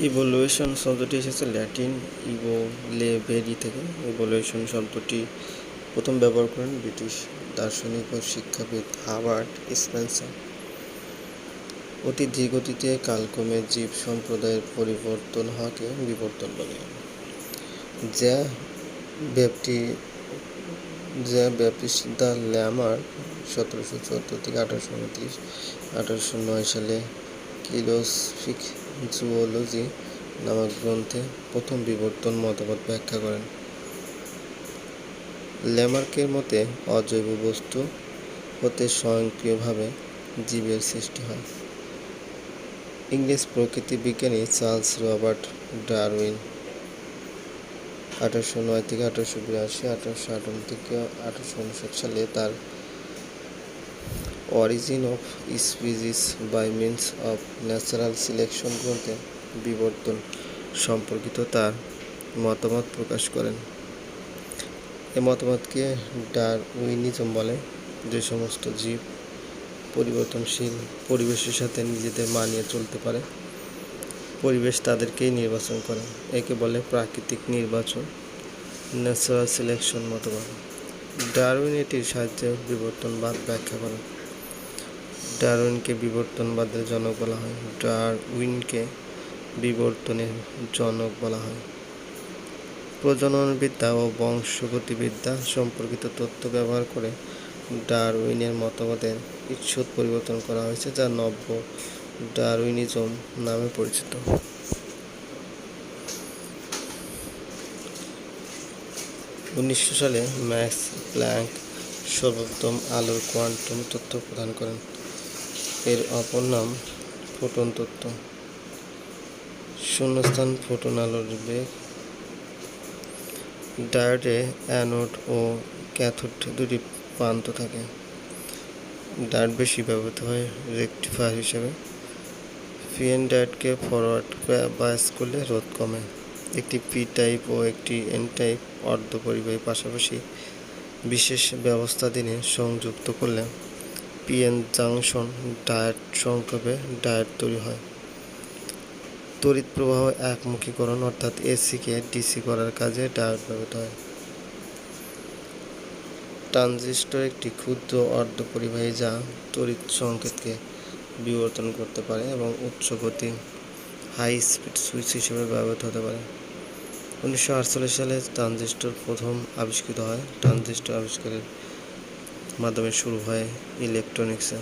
ইভোলুয়েশন শব্দটি এসেছে Latin Ivo লেভেরি থেকে। ইভোলুয়েশন শব্দটি প্রথম ব্যবহার করেন ব্রিটিশ দার্শনিক ও শিক্ষাবিদ হাবার্ট স্পেন্সার। অতি ধীরগতিতে কালক্রমে জীব সম্প্রদায়ের পরিবর্তন হওয়াকে বিবর্তন বলে। যা ব্যাপটি যা ব্যাপটিস্ট দ্য ল্যামার সতেরোশো চুয়াত্তর থেকে আঠারোশো উনত্রিশ, আঠারোশো নয় সালে কিলোসফিক জুওলজি নামক গ্রন্থে প্রথম বিবর্তন মতবাদ ব্যাখ্যা করেন। ল্যামার্কের মতে অজৈব বস্তু হতে স্বয়ংক্রিয়ভাবে জীবের সৃষ্টি হয়। ইংরেজ প্রকৃতি বিজ্ঞানী চার্লস রবার্ট ডারউইন আঠারোশো নয় থেকে আঠারোশো বিরাশি, আঠারোশো আটান্ন থেকে আঠারোশো উনষাট সালে তার origin of species by means of natural selection গ্রন্থে বিবর্তন সম্পর্কিত তার মতামত প্রকাশ করেন। এ মতামতকে ডারউইনিজম বলে। যে সমস্ত জীব পরিবর্তনশীল পরিবেশের সাথে নিজেদের মানিয়ে চলতে পারে, পরিবেশ তাদেরকেই নির্বাচন করে। একে বলে প্রাকৃতিক নির্বাচন ন্যাচারাল সিলেকশন মতবাদ। ডারউইন এটির সাহায্যে বিবর্তনবাদ ব্যাখ্যা করেন। ডারউইনকে বিবর্তনবাদের জনক বলা হয়। ডারউইনকে বিবর্তনের জনক বলা হয়। প্রজননবিদ্যা ও বংশগতিবিদ্যা সম্পর্কিত তথ্য ব্যবহার করে ডারউইনের মতবাদের ঈষৎ পরিবর্তন করা হয়েছে, যা নব্য ডারউইনিজম নামে পরিচিত। উনিশশো সালে ম্যাক্স প্ল্যাঙ্ক সর্বোত্তম আলোর কোয়ান্টাম তথ্য প্রদান করেন। এর অপর নাম ফোটন তত্ত্ব। শূন্যস্থান ফোটন আলোর বেগ। ডায়োডে অ্যানোড ও ক্যাথোড দুটি প্রান্ত থাকে। ডায়োড বেশি ব্যবহৃত হয় রেকটিফায়ার হিসেবে। পিএন ডায়োডকে ফরওয়ার্ড বায়াস করলে রোধ কমে। একটি পি টাইপ ও একটি এন টাইপ অর্ধ অর্ধপরিবাহী পাশাপাশি বিশেষ ব্যবস্থা দিনে সংযুক্ত করলে পিএন জাংশন ডায়েট সংক্ষেপে ডায়েট তৈরি হয়। তড়িৎ প্রবাহ একমুখীকরণ অর্থাৎ এসিকে ডিসি করার কাজে ডায়েট ব্যবহৃত হয়। ট্রানজিস্টর একটি ক্ষুদ্র অর্ধপরিবাহী যা তড়িৎ সংকেতকে বিবর্তন করতে পারে এবং উচ্চ গতি, হাই স্পিড সুইচ হিসেবে ব্যবহৃত হতে পারে। উনিশশো আটচল্লিশ সালে ট্রানজিস্টর প্রথম আবিষ্কৃত হয়। ট্রানজিস্টর আবিষ্কারের মাধ্যমে শুরু হয় ইলেকট্রনিক্সে।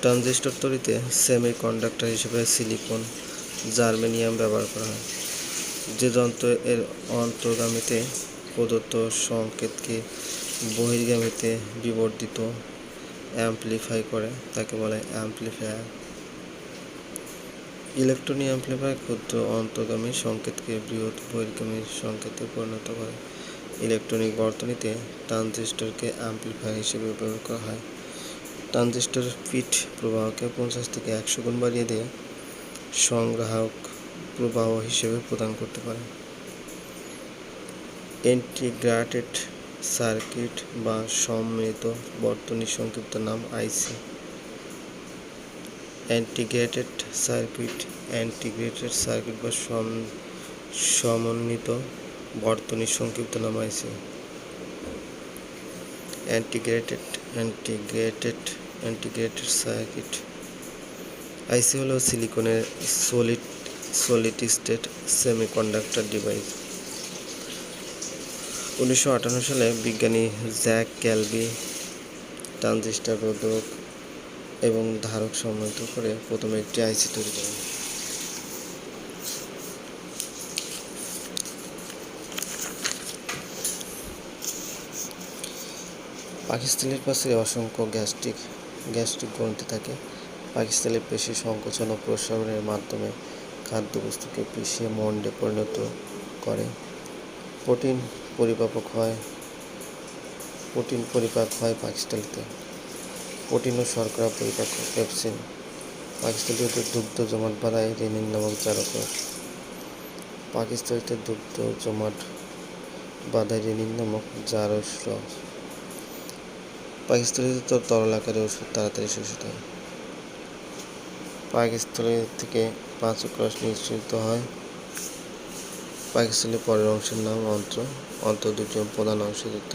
ট্রানজিস্টর তৈরিতে সেমি কন্ডাক্টর হিসেবে সিলিকন, জার্মেনিয়াম ব্যবহার করা হয়। যে যন্ত্র এর অন্তর্গামীতে প্রদত্ত সংকেতকে বহির্গামীতে বিবর্তিত অ্যাম্পলিফাই করে, তাকে বলে অ্যাম্পলিফায়ার। ইলেকট্রনিক অ্যাম্পলিফায়ার ক্ষুদ্র অন্তর্গামী সংকেতকে বৃহৎ বহির্গামী সংকেতে পরিণত করে। ইলেকট্রনিক বর্তনীতে ট্রানজিস্টরকে অ্যাম্পলিফায়ার হিসেবে ব্যবহার করা হয়। ট্রানজিস্টর পিট প্রবাহকে পঞ্চাশ থেকে একশো গুণ বাড়িয়ে দিয়ে সংগ্রাহক প্রবাহ হিসেবে প্রদান করতে পারে। ইন্টিগ্রেটেড সার্কিট বা সম্মিলিত বর্তনী সংক্ষিপ্ত নাম IC. Integrated circuit integrated circuit বা সমন্বিত বর্তনী সংক্ষিপ্ত নাম IC integrated integrated integrated circuit IC হলো সিলিকনের solid solid state semiconductor device উনিশশো আটান্ন সালে বিজ্ঞানী জ্যাক ক্যালবি ট্রানজিস্টার রোধক এবং ধারক সমন্বিত করে প্রথমে একটি আইসি তৈরি করেন। পাকিস্তানের পাশে অসংখ্য গ্যাস্ট্রিক গ্যাস্ট্রিক গ্রন্থি থাকে। পাকিস্তানের পেশি সংকোচন ও প্রসারণের মাধ্যমে খাদ্যবস্তুকে পিষিয়ে মন্ডে পরিণত করে। প্রোটিন পরিপাপক হয়, প্রোটিন পরিপাক হয় পাকিস্তানিতে। প্রোটিন ও শর্করা পরিপাক, পেপসিন। পাকিস্তানিতে দুগ্ধ জমাট বাড়ায় রেনিন নামক জারক। পাকিস্তানিতে দুগ্ধ জমাট বাধায় রেনিন নামক জারস রস পাকিস্তানিতে তো তরল আকারে ওষুধ তাড়াতাড়ি শোষিত হয়। পাকস্থলী থেকে পাঁচক্রস নিঃসৃত হয়। পাকস্থলীর পরের অংশের নাম অন্ত্র। অন্ত্র দুটি প্রধান অংশ যুক্ত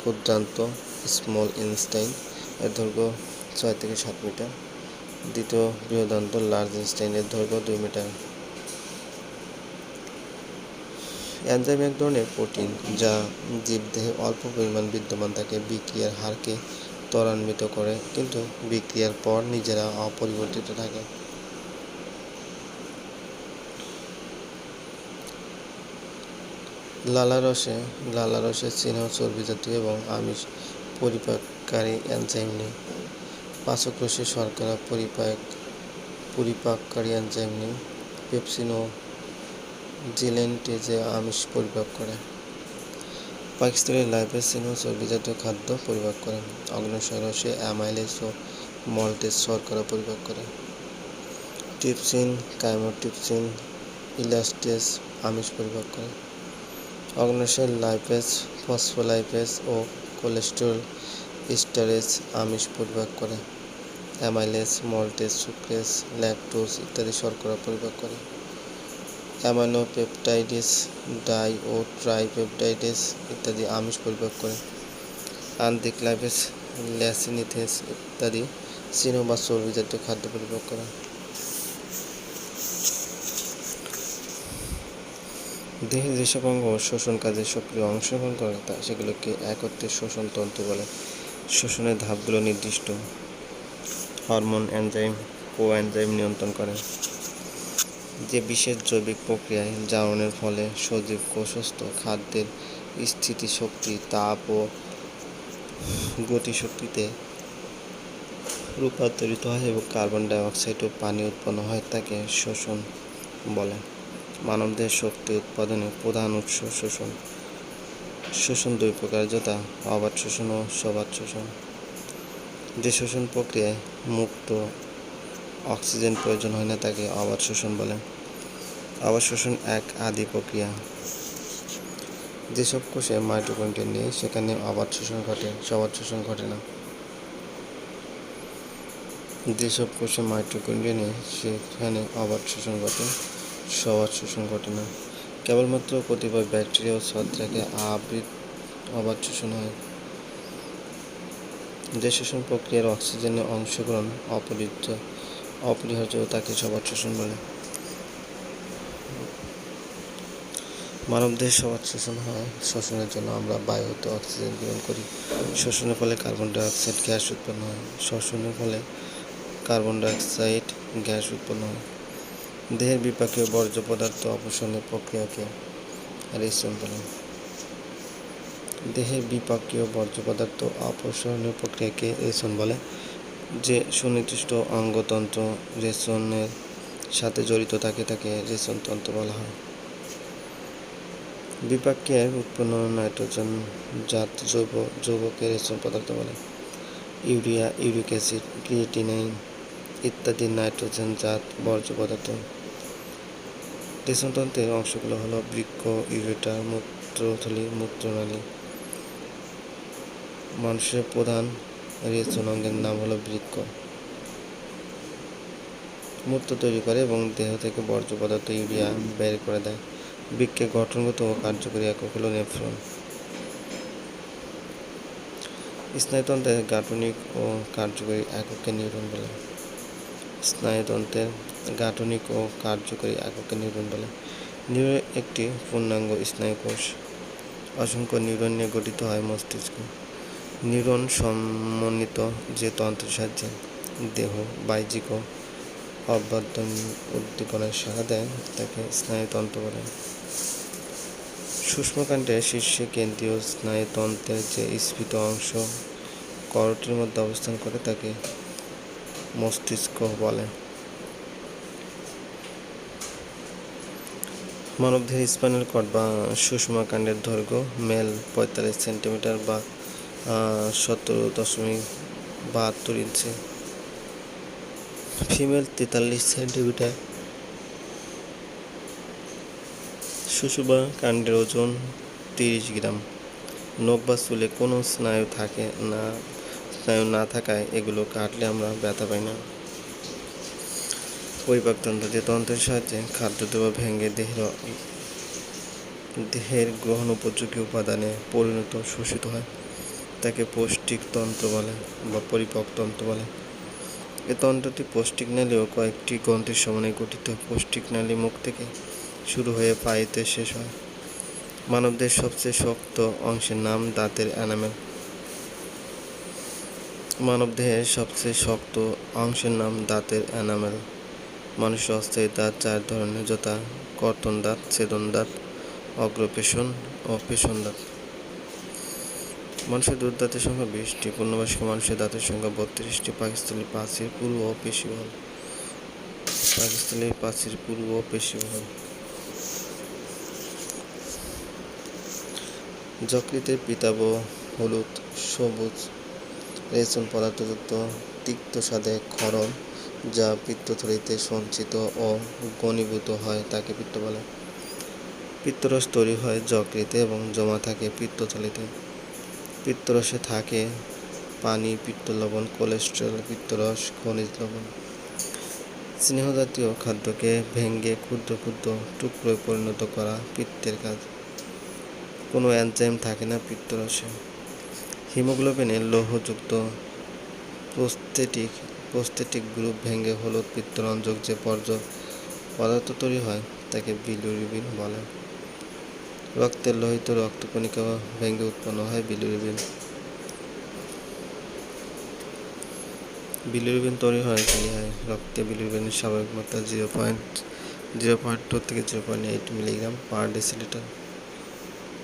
ক্ষুদ্রান্ত স্মল ইনস্টাইন এর দৈর্ঘ্য ছয় থেকে সাত মিটার। দ্বিতীয় বৃহদান্ত লার্জ ইনস্টাইন এর দৈর্ঘ্য দুই মিটার। এনজাইম এক ধরনের প্রোটিন যা জীবদেহে অল্প পরিমাণ বিদ্যমান থাকে, বিক্রিয়ার হারকে ত্বরান্বিত করে, কিন্তু বিক্রিয়ার পর নিজেরা অপরিবর্তিত থাকে। লালারসে লালারসে স্নেহ, চর্বি জাতীয় এবং আমিষ পরিপাককারী এনজাইম নেই। পাচকরসে শর্করা পরিপাক পরিপাককারী এনজাইম নেই। পেপসিন জিলেন্টেজে আমিষ পরিপাক করে। পাকিস্তানি লাইপেজ স্নেহ চর্বি খাদ্য পরিপাক করে। অগ্ন্যাশয় রসে অ্যামাইলেজ ও মল্টেজ শর্করা পরিপাক করে। টিপসিন, কাইমোটিপসিন ইলাস্টেজ আমিষ পরিপাক করে। অগ্ন্যাশয় লাইপেজ ফসফোলাইপেজ ও কোলেস্টেরল স্টারেজ আমিষ পরিপাক করে। অ্যামাইলেজ মল্টেজ সুক্রেজ ল্যাকটোজ ইত্যাদি শর্করা পরিপাক করে। অ্যামাইনোপেপটাইডিস ডাই ও ট্রাইপেপটাইডিস ইত্যাদি আমিষ পরিপাক করে। আন্তিক লাইপেজ ল্যাসিনিথেস ইত্যাদি স্নেহ বা চর্বি জাতীয় খাদ্য পরিপাক করে। দেহের যেসব অঙ্গ শোষণ কাজে সক্রিয় অংশগ্রহণ করে, তা সেগুলোকে একত্রে শোষণ তন্ত্র বলে। শোষণের ধাপগুলো নির্দিষ্ট। হরমোন এনজাইম ও এনজাইম নিয়ন্ত্রণ করে। যে বিশেষ জৈবিক প্রক্রিয়ায় জারণের ফলে সজীব কোষস্থ খাদ্যের স্থিতিশক্তি, তাপ ও গতিশক্তিতে রূপান্তরিত হয় এবং কার্বন ডাই অক্সাইড ও পানি উৎপন্ন হয় তাকে শোষণ বলে। মানবদেহের শক্তি উৎপাদনের প্রধান উৎস শোষণ। শোষণ দুই প্রকার, যথা অবাধ শোষণ ও সবাত শোষণ। যে শোষণ প্রক্রিয়ায় মুক্ত অক্সিজেন প্রয়োজন হয় না তাকে অবাধ শোষণ বলে। অবাধ শোষণ এক আদি প্রক্রিয়া। যেসব কোষে মাইটোকন্ড্রিয়া নেই, সেখানে অবাধ শোষণ ঘটে সবাত শোষণ ঘটে না। যেসব কোষে মাইটোকন্ড্রিয়া নেই, সেখানে অবাধ শোষণ ঘটে সবাত শোষণ ঘটে না। কেবলমাত্র কতিপয় ব্যাকটেরিয়া ও ছত্রাকে আবৃত অবাধ শোষণ হয়। যে শোষণ প্রক্রিয়ার অক্সিজেনের অংশগ্রহণ অপরিহার্য। অপরিহার্য তাকে সবার শোষণ বলে। মানবদেহে সবার শোষণ হয় শ্বসনের জন্য আমরা বায়ু হতে অক্সিজেন গ্রহণ করি। শ্বসনের ফলে কার্বন ডাইঅক্সাইড গ্যাস উৎপন্ন হয়। শ্বসনের ফলে কার্বন ডাইঅক্সাইড গ্যাস উৎপন্ন হয়। দেহের বিপাকীয় বর্জ্য পদার্থ অপসারণের প্রক্রিয়াকে রেশন বলে। দেহের বিপাকীয় বর্জ্য পদার্থ অপসারণের প্রক্রিয়াকে রেশন বলে। যে সুনির্দিষ্ট অঙ্গতন্ত্র রেশনের সাথে জড়িত থাকে তাকে রেশন তন্ত্র বলা হয়। বিপাকের উৎপন্ন নাইট্রোজেন জাত জৈব যৌগকে রেশন পদার্থ বলে। ইউরিয়া, ইউরিক অ্যাসিড, ক্রিয়েটিনাইন ইত্যাদি নাইট্রোজেন জাত বর্জ্য পদার্থ। রেশনতন্ত্রের অংশগুলো হলো বৃক্ষ ইউরেটার মূত্রথলি, মূত্রনালী। মানুষের প্রধান রেশন অঙ্গের নাম হলো বৃক্ক। মূর্ত তৈরি করে এবং দেহ থেকে বর্জ্য পদার্থ, ইউরিয়া বের করে দেয়। বৃক্ষের গঠনগত ও কার্যকরী একক হলো নেফ্রন স্নায়ুতন্ত্রের গাঠনিক ও কার্যকরী এককে নিউরন বলে। স্নায়ুতন্ত্রের গাঠনিক ও কার্যকরী এককে নিউরন বলে। নিউরন একটি পূর্ণাঙ্গ স্নায়ুকোষ। অসংখ্য নিউরন নিয়ে গঠিত হয় মস্তিষ্ক। নিউরন সমন্বিত যে তন্ত্রের সাহায্যে দেহ বাহ্যিক অভ্যন্তরীণ উদ্দীপনায় সাড়া দেয়, তাকে স্নায়ুতন্ত্র বলে। সূক্ষ্মকাণ্ডের শীর্ষে কেন্দ্রীয় স্নায়ুতন্ত্রের যে স্ফীত অংশ করটির মধ্যে অবস্থান করে, তাকে মস্তিষ্ক বলে। মানবদেহের স্পাইনাল কর্ড বা সুষমাকাণ্ডের দৈর্ঘ্য, মেল পঁয়তাল্লিশ সেন্টিমিটার বা সতেরো দশমিক বাহাত্তর ইঞ্চি। ফিমেল তেতাল্লিশ সেন্টিমিটার। সুষুবা কাণ্ডের ওজন তিরিশ গ্রাম। নখ বা চুলে কোনো স্নায়ু থাকে না, স্নায়ু না থাকায় এগুলো কাটলে আমরা ব্যথা পাই না। পরিপাকতন্ত্র যে তন্ত্রের সাহায্যে খাদ্য দেওয়া ভেঙে দেহের দেহের গ্রহণ উপযোগী উপাদানে পরিণত শোষিত হয়। তাকে পৌষ্টিক তন্ত্র বলে বা পরিপক তন্ত্র বলে। এ তন্ত্রটি পৌষ্টিক নালী ও কয়েকটি গ্রন্থির সমন্বয়ে গঠিত। পৌষ্টিক নালী মুখ থেকে শুরু হয়ে পায়েতে শেষ হয়। মানবদের সবচেয়ে শক্ত অংশের নাম দাঁতের এনামেল মানবদেহের সবচেয়ে শক্ত অংশের নাম দাঁতের এনামেল মানুষের অস্থায়ী দাঁত, চার ধরনের যথা কর্তন দাঁত, ছেদন দাঁত, অগ্রপেশন ও পেশন দাঁত। মানুষের দুধ দাঁতের সংখ্যা বিশটি, পূর্ণবয়স্ক মানুষের দাঁতের সংখ্যা বত্রিশটি, পাকিস্তানি প্রাচীর পূর্ব ও পেশিবহল পাকিস্তানি প্রাচীর পূর্ব ও পেশিবহল যকৃতের পিতাব হলুদ, সবুজ রেচন পদার্থযুক্ত, তিক্ত স্বাদে ক্ষরণ, যা পিত্তথলিতে সঞ্চিত ও ঘনীভূত হয় তাকে পিত্ত বলে। পিত্তরস তৈরি হয় যকৃতে এবং জমা থাকে পিত্তথলিতে। পিত্তরসে থাকে, পানি, পিত্ত লবণ, কোলেস্ট্রল, পিত্তরস, খনিজ লবণ। স্নেহজাতীয় খাদ্যকে ভেঙে ক্ষুদ্র ক্ষুদ্র টুকরোয় পরিণত করা পিত্তের কাজ। কোনো এনজাইম থাকে না পিত্তরসে। হিমোগ্লোবিনের লৌহযুক্ত প্রস্থেটিক প্রস্থেটিক গ্রুপ ভেঙে হলুদ পিত্তরঞ্জক যে পর্য পদার্থ তৈরি হয়, তাকে বিলিরুবিন বলে। রক্তের লোহিত রক্তকণিকা ভেঙে উৎপন্ন হয় বিলিরুবিন। বিলিরুবিন তৈরি হয় হয়। রক্তে বিলিরুবিনের স্বাভাবিক মাত্রা zero point zero point two থেকে zero point eight milligram per decilitre.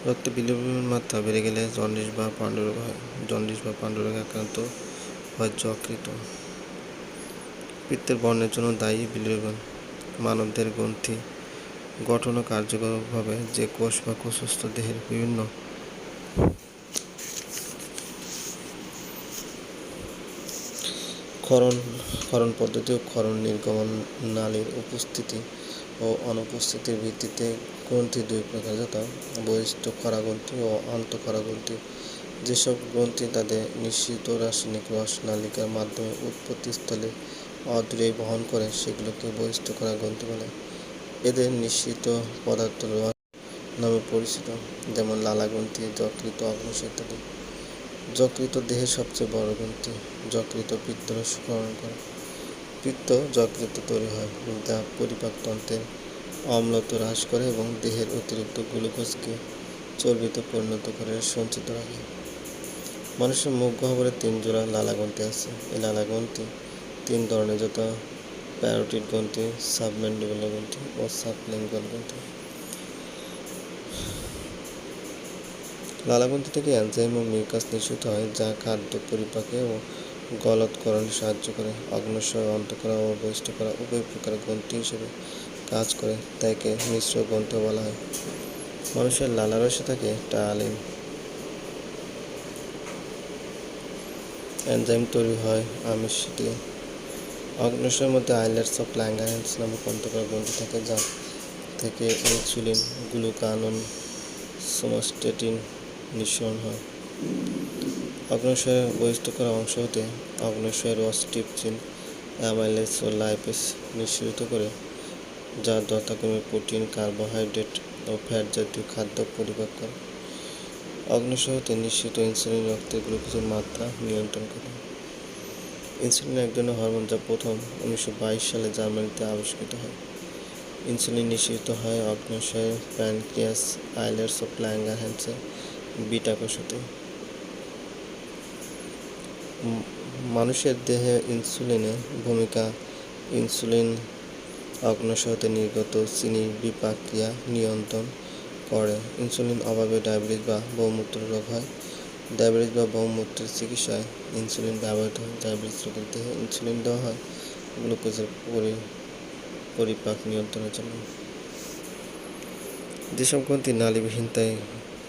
রক্তে বিলিরুবিনের মাত্রা বেড়ে গেলে জন্ডিস বা পাণ্ডুরোগ হয়। জন্ডিস বা পাণ্ডুরোগে আক্রান্ত হয় যকৃত পিত্তের বর্ণের জন্য দায়ী বিলিরুবিন। মানবদের গ্রন্থি গঠন ও কার্যকরভাবে যে কোষ বা কোষস্থ দেহের বিভিন্ন ক্ষরণ ক্ষরণ পদ্ধতি ও ক্ষরণ নির্গমন নালীর উপস্থিতি ও অনুপস্থিতির ভিত্তিতে গ্রন্থি দুই প্রকার, যথা বহিষ্ঠ খরা গ্রন্থি ও আন্তঃখরা গ্রন্থি। যেসব গ্রন্থি তাদের নিশ্চিত রাসায়নিক রস নালিকার মাধ্যমে উৎপত্তিস্থলে অদূরে বহন করে, সেগুলোকে বহিষ্ঠ করা গ্রন্থি বলে। এদের নিশ্চিত পদার্থ নামে পরিচিত, যেমন লালা গ্রন্থি যকৃত অগ্নস ইত্যাদি যকৃত দেহের সবচেয়ে বড় গ্রন্থি যকৃত পিত্তরস ক্ষরণ করে। পিত্ত যকৃত তৈরি হয়, যা পরিপাকতন্ত্রের অম্লত্ব হ্রাস করে এবং দেহের অতিরিক্ত গ্লুকোজকে চর্বিতে পরিণত করে, সঞ্চিত রাখে। মানুষের মুখ গহ্বরে তিন জোড়া লালাগ্রন্থি আছে। এই লালাগ্রন্থি তিন ধরনের, যথা প্যারোটিড গ্রন্থি সাবম্যান্ডিবুলার গ্রন্থি ও সাবলিঙ্গুয়াল গ্রন্থি লালাগ্রন্থি থেকে এনজাইম ও মিউকাস নিঃসৃত হয়, যা খাদ্য পরিপাকে ও গলৎকরণে সাহায্য করে। অগ্নশয় অন্তঃকরা ও বহিষ্ঠ করা উভয় প্রকার গ্রন্থি হিসেবে কাজ করে, তাইকে মিশ্র গ্রন্থি বলা হয়। মানুষের লালারসে থাকে টালিন এনজাইম তৈরি হয় আমিষ দিয়ে। অগ্নশয়ের মধ্যে আইলেটস অফ ল্যাঙ্গারেন্স নামক অন্তঃকরা গ্রন্থি থাকে, যা থেকে ইনসুলিন গ্লুকানন, সোমাস্টেটিন নিঃসরণ হয়। অগ্নাশয়ের বহিষ্ঠ করা অংশ হতে অগ্নাশয়ের রস টিপচিন অ্যামাইলেস ও লাইপেস নিঃসৃত করে, যা যথাক্রমে প্রোটিন, কার্বোহাইড্রেট ও ফ্যাট জাতীয় খাদ্য পরিপাক করে। অগ্নাশয় হতে নিঃসৃত ইনসুলিন রক্তের গ্লুকোজের মাত্রা নিয়ন্ত্রণ করে। ইনসুলিন এক ধরনের হরমোন যা প্রথম উনিশশো বাইশ সালে জার্মানিতে আবিষ্কৃত হয়। ইনসুলিন নিঃসৃত হয় অগ্নাশয়ের প্যানক্রিয়াস আইলেটস ও ল্যাঙ্গারহ্যান্সে বিটা কোষতে মানুষের দেহে ইনসুলিনের ভূমিকা, ইনসুলিন অগ্নাশয়তে নির্গত চিনির বিপাক্রিয়া নিয়ন্ত্রণ করে। ইনসুলিন অভাবে ডায়াবেটিস বা বহুমূত্র রোগ হয়। ডায়াবেটিস বা বহুমূত্রের চিকিৎসায় ইনসুলিন ব্যবহৃত হয়। ডায়াবেটিস রোগের দেহে ইনসুলিন দেওয়া হয় গ্লুকোজের পরি, পরিপাক নিয়ন্ত্রণের জন্য। যেসব গ্রন্থি নালীবিহীন, তাই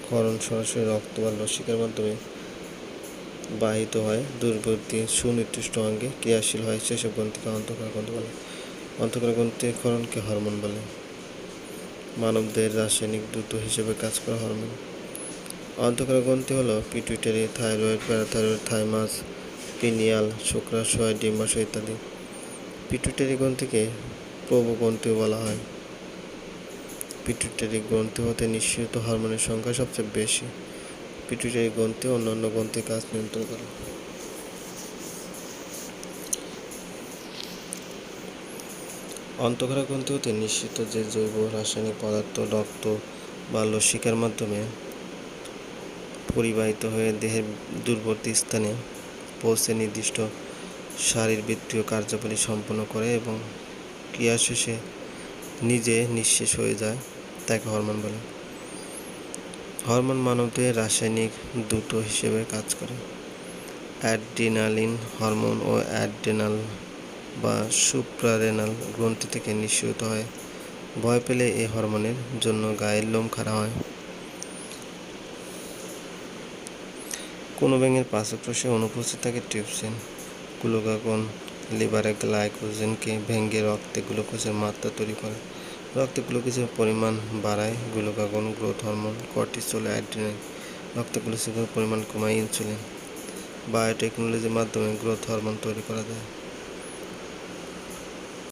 ক্ষরণ সরাসরি রক্ত বা লসিকার মাধ্যমে বাহিত হয় দূরবর্তী সুনির্দিষ্ট অঙ্গে ক্রিয়াশীল হয়, সেসব গ্রন্থিকে অন্তঃকরা গ্রন্থি বলে। অন্তঃকরা গ্রন্থি ক্ষরণকে হরমোন বলে। মানবদের রাসায়নিক দ্রুত হিসেবে কাজ করা হরমোন। অন্তঃকরা গ্রন্থি হলো pituitary, thyroid, parathyroid, thymus, pineal, শুক্রাশয়, ডিম্বাশয় ইত্যাদি। পিটুইটারি গ্রন্থিকে প্রভু প্রবগ্রন্থিও বলা হয়। পিটুইটারি গ্রন্থি হতে নিঃসৃত হরমোনের সংখ্যা সবচেয়ে বেশি। পিটুইটারি গ্রন্থি অন্যান্য গ্রন্থির কাজ নিয়ন্ত্রণ করে। অন্তঃক্ষরা গ্রন্থি হতে নিঃসৃত যে জৈব, রাসায়নিক পদার্থ, রক্ত বা লসিকার মাধ্যমে পরিবাহিত হয়ে দেহের দূরবর্তী স্থানে পৌঁছে নির্দিষ্ট শারীরবৃত্তীয় কার্যাবলী সম্পন্ন করে এবং ক্রিয়া শেষে নিজে নিঃশেষ হয়ে যায়, তাকে হরমোন বলে। হরমোন মানবদেহে রাসায়নিক দুটো হিসেবে কাজ করে। অ্যাড্রিনালিন হরমোন ও অ্যাড্রেনাল বা সুপ্রারেনাল গ্রন্থি থেকে নিঃসৃত হয়। ভয় পেলে এই হরমোনের জন্য গায়ের লোম খাড়া হয়। কোনো ব্যাঙের পাশাপাশি অনুপস্থিত থাকে ট্রিপসিন, গ্লুকাগন, লিভারে গ্লাইকোজেনকে ভেঙে রক্তে গ্লুকোজের মাত্রা তৈরি করে। রক্তে গ্লুকোজের পরিমাণ বাড়ায় glucagon, growth hormone, cortisol, adrenaline. রক্তে গ্লুকোজের পরিমাণ কমায় ইনসুলিন। বায়োটেকনোলজির মাধ্যমে গ্রোথ হরমোন তৈরি করা যায়।